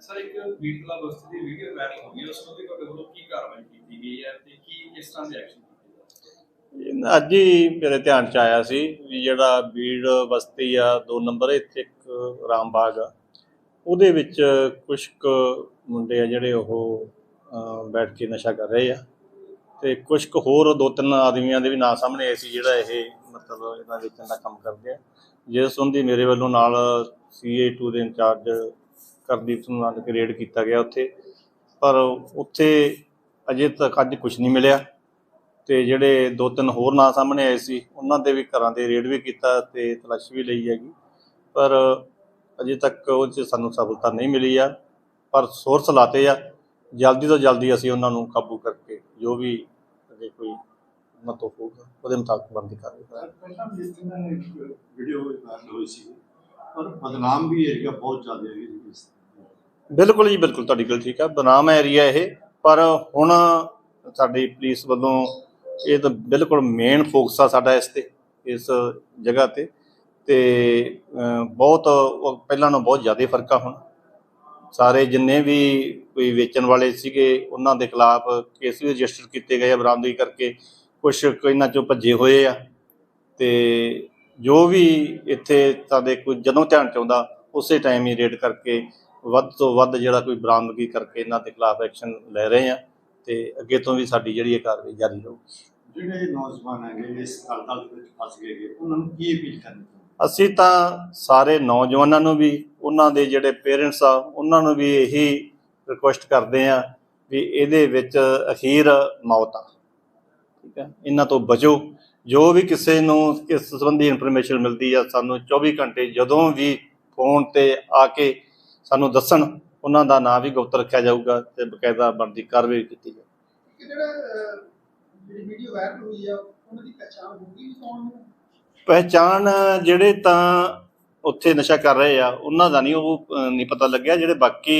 Sir, ਇੱਕ beat club ਬਸਤੀ ਦੀ ਵੀਡੀਓ ਵਾਇਰਲ ਹੋ ਗਈ ਉਸ ਨੂੰ ਤੁਹਾਡੇ ਵੱਲੋਂ ਕੀ ਕਾਰਵਾਈ ਕੀਤੀ ਗਈ ਹੈ ਤੇ ਕੀ ਕਿਸ ਤਰ੍ਹਾਂ ਦੇ ਐਕਸ਼ਨ ਅੱਜ ਹੀ ਮੇਰੇ ਧਿਆਨ ਚ ਆਇਆ ਸੀ ਵੀ ਜਿਹੜਾ ਬੀੜ ਬਸਤੀ ਆ, ਦੋ ਨੰਬਰ, ਇੱਥੇ ਇੱਕ ਰਾਮਬਾਗ ਆ। ਉਹਦੇ ਵਿੱਚ ਕੁਝ ਕੁ ਮੁੰਡੇ ਆ ਜਿਹੜੇ ਉਹ ਬੈਠ ਕੇ ਨਸ਼ਾ ਕਰ ਰਹੇ ਆ ਤੇ ਕੁਝ ਕੁ ਹੋਰ ਦੋ ਤਿੰਨ ਆਦਮੀਆਂ ਦੇ ਵੀ ਨਾਂ ਸਾਹਮਣੇ ਆਏ ਸੀ ਜਿਹੜਾ ਇਹ ਮਤਲਬ ਇਹਨਾਂ ਵੇਚਣ ਦਾ ਕੰਮ ਕਰਦੇ ਆ। ਜਿਸ ਸੰਬੰਧੀ ਮੇਰੇ ਵੱਲੋਂ ਨਾਲ CA2 ਦੇ ਇੰਚਾਰਜ ਕਰਦੀਪ ਸਿੰਘ ਨਾਲ ਕੇ ਰੇਡ ਕੀਤਾ ਗਿਆ ਉੱਥੇ। ਪਰ ਉੱਥੇ ਅਜੇ ਤੱਕ ਅੱਜ ਕੁਝ ਨਹੀਂ ਮਿਲਿਆ। ਤੇ ਜਿਹੜੇ ਦੋ ਤਿੰਨ ਹੋਰ ਨਾਂ ਸਾਹਮਣੇ ਆਏ ਸੀ, ਉਹਨਾਂ ਦੇ ਵੀ ਘਰਾਂ ਦੇ ਰੇਡ ਵੀ ਕੀਤਾ ਤੇ ਤਲਾਸ਼ ਵੀ ਲਈ ਹੈਗੀ। ਪਰ ਅਜੇ ਤੱਕ ਉਹ 'ਚ ਸਾਨੂੰ ਸਫਲਤਾ ਨਹੀਂ ਮਿਲੀ ਆ। ਪਰ ਸੋਰਸ ਲਾਤੇ ਆ। ਜਲਦੀ ਤੋਂ ਜਲਦੀ ਅਸੀਂ ਉਹਨਾਂ ਨੂੰ ਕਾਬੂ ਕਰਕੇ ਜੋ ਵੀ ਅਜੇ ਕੋਈ ਮਤੋ ਹੋਊਗਾ, ਉਹਦੇ ਮੁਤਾਬਕ ਬੰਦੀ ਕਰਾਂਗੇ। ਵੀਡੀਓ ਹੋਈ ਸੀ। ਪਰ ਬਦਨਾਮ ਵੀ ਏਰੀਆ ਬਹੁਤ ਜ਼ਿਆਦਾ ਹੈ ਬਿਲਕੁਲ ਜੀ, ਬਿਲਕੁਲ ਤੁਹਾਡੀ ਗੱਲ ਠੀਕ ਆ। ਬਨਾਮ ਏਰੀਆ ਇਹ, ਪਰ ਹੁਣ ਸਾਡੀ ਪੁਲਿਸ ਵੱਲੋਂ ਇਹ ਤਾਂ ਬਿਲਕੁਲ ਮੇਨ ਫੋਕਸ ਆ ਸਾਡਾ ਇਸ ਤੇ, ਇਸ ਜਗ੍ਹਾ ਤੇ। ਤੇ ਬਹੁਤ ਪਹਿਲਾਂ ਨਾਲੋਂ ਬਹੁਤ ਜ਼ਿਆਦਾ ਫ਼ਰਕ ਆ ਹੁਣ। ਸਾਰੇ ਜਿੰਨੇ ਵੀ ਕੋਈ ਵੇਚਣ ਵਾਲੇ ਸੀਗੇ, ਉਹਨਾਂ ਦੇ ਖਿਲਾਫ ਕੇਸ ਵੀ ਰਜਿਸਟਰ ਕੀਤੇ ਗਏ ਆ, ਬਰਾਮਦਗੀ ਕਰਕੇ। ਕੁਝ ਇਹਨਾਂ ਚੋਂ ਭੱਜੇ ਹੋਏ ਆ। ਤੇ ਜੋ ਵੀ ਇੱਥੇ ਸਾਡੇ ਕੋਈ ਜਦੋਂ ਧਿਆਨ ਚ ਆਉਂਦਾ ਉਸੇ ਟਾਈਮ ਹੀ ਰੇਡ ਕਰਕੇ ਵੱਧ ਤੋਂ ਵੱਧ ਜਿਹੜਾ ਕੋਈ ਬਰਾਮਦਗੀ ਕਰਕੇ ਇਹਨਾਂ ਦੇ ਖਿਲਾਫ ਐਕਸ਼ਨ ਲੈ ਰਹੇ ਆ ਤੇ ਅੱਗੇ ਤੋਂ ਵੀ ਸਾਡੀ ਜਿਹੜੀ ਇਹ ਕਾਰਵਾਈ ਜਾਰੀ ਰਹੂਗੀ ਜਿਹੜੇ ਨੌਜਵਾਨ ਹੈਗੇ ਇਸ ਦਲਦਲ ਦੇ ਵਿੱਚ ਫਸ ਗਏ ਹੈਗੇ, ਉਹਨਾਂ ਨੂੰ ਕੀ ਅਪੀਲ ਕਰਨੀ ਅਸੀਂ ਤਾਂ ਸਾਰੇ ਨੌਜਵਾਨਾਂ ਨੂੰ ਵੀ ਉਹਨਾਂ ਦੇ ਜਿਹੜੇ ਪੇਰੈਂਟਸ ਆ ਉਹਨਾਂ ਨੂੰ ਵੀ ਇਹੀ ਰਿਕੁਐਸਟ ਕਰਦੇ ਆ ਵੀ ਇਹਦੇ ਵਿੱਚ ਅਖੀਰ ਮੌਤ ਆ। ਠੀਕ ਹੈ ਇਹਨਾਂ ਤੋਂ ਬਚੋ। ਜੋ ਵੀ ਕਿਸੇ ਨੂੰ ਇਸ ਸੰਬੰਧੀ ਇਨਫੋਰਮੇਸ਼ਨ ਮਿਲਦੀ ਆ ਸਾਨੂੰ 24 ਘੰਟੇ ਜਦੋਂ ਵੀ ਫੋਨ ਤੇ ਆ ਕੇ ਸਾਨੂੰ ਦੱਸਣ ਉਹਨਾਂ ਦਾ ਨਾਂ ਵੀ ਗੁਪਤ ਰੱਖਿਆ ਜਾਊਗਾ ਤੇ ਬਕਾਇਦਾ ਬਣਦੀ ਕਾਰਵਾਈ ਕੀਤੀ ਜਾਊਗੀ ਕਿ ਜਿਹੜਾ ਅਹ, ਜਿਹੜੀ ਵੀਡੀਓ ਵਾਇਰਲ ਹੋਈ ਆ ਉਹਨਾਂ ਦੀ ਪਛਾਣ ਹੋ ਗਈ ਵੀ ਕੌਣ ਨੇ ਪਹਿਚਾਣ ਜਿਹੜੇ ਤਾਂ ਉੱਥੇ ਨਸ਼ਾ ਕਰ ਰਹੇ ਆ ਉਹਨਾਂ ਦਾ ਨਹੀਂ ਉਹ ਨਹੀਂ ਪਤਾ ਲੱਗਿਆ। ਜਿਹੜੇ ਬਾਕੀ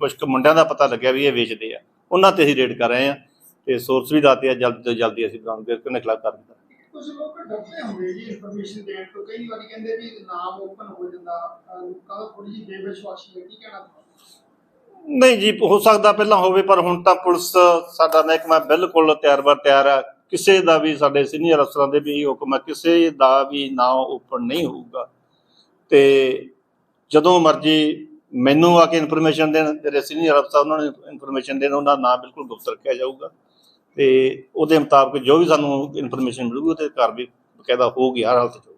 ਕੁਝ ਕੁ ਮੁੰਡਿਆਂ ਦਾ ਪਤਾ ਲੱਗਿਆ ਵੀ ਇਹ ਵੇਚਦੇ ਆ ਉਹਨਾਂ ਤੇ ਅਸੀਂ ਰੇਡ ਕਰ ਰਹੇ ਆ। ਤੇ ਸੋਰਸ ਵੀ ਦਾਤੇ ਆ ਜਲਦੀ ਤੋਂ ਜਲਦੀ ਅਸੀਂ ਬਰਾਮਦ ਕਰਕੇ ਉਹਨਾਂ ਖਿਲਾਫ ਕਰ ਦਿੱਤਾ। ਕੁਝ ਲੋਕ ਡਰਦੇ ਹੁੰਦੇ ਜੀ ਇਨਫੋਰਮੇਸ਼ਨ ਦੇਣ ਤੋਂ। ਕਈ ਵਾਰੀ ਕਹਿੰਦੇ ਵੀ ਨਾਮ ਓਪਨ ਹੋ ਜਾਂਦਾ। ਅਹ, ਲੋਕਾਂ ਦਾ ਥੋੜੀ ਜਿਹੀ ਬੇਵਿਸ਼ਵਾਸੀ ਹੈ ਕੀ ਕਹਿਣਾ ਨਹੀਂ ਜੀ ਹੋ ਸਕਦਾ ਪਹਿਲਾਂ ਹੋਵੇ ਪਰ ਹੁਣ ਤਾਂ ਪੁਲਿਸ ਸਾਡਾ ਮਹਿਕਮਾ ਬਿਲਕੁਲ ਤਿਆਰ ਬਰ ਤਿਆਰ ਆ। ਕਿਸੇ ਦਾ ਵੀ ਸਾਡੇ ਸੀਨੀਅਰ ਅਫਸਰਾਂ ਦੇ ਵੀ ਹੁਕਮ ਹੈ ਕਿਸੇ ਦਾ ਵੀ ਨਾਂ ਓਪਨ ਨਹੀਂ ਹੋਊਗਾ। ਤੇ ਜਦੋਂ ਮਰਜ਼ੀ ਮੈਨੂੰ ਆ ਕੇ ਇਨਫੋਰਮੇਸ਼ਨ ਦੇਣ ਤੇਰੇ ਸੀਨੀਅਰ ਅਫਸਰ ਉਹਨਾਂ ਨੂੰ ਇਨਫੋਰਮੇਸ਼ਨ ਦੇਣ ਉਹਨਾਂ ਦਾ ਨਾਂ ਬਿਲਕੁਲ ਗੁਪਤ ਰੱਖਿਆ ਜਾਊਗਾ। ਤੇ ਉਹਦੇ ਮੁਤਾਬਕ ਜੋ ਵੀ ਸਾਨੂੰ ਇਨਫੋਰਮੇਸ਼ਨ ਮਿਲੂਗੀ, ਉਹਦੇ ਘਰ ਵੀ ਬਕਾਇਦਾ ਹੋਊਗੀ ਹਰ ਹਾਲਤ 'ਚ।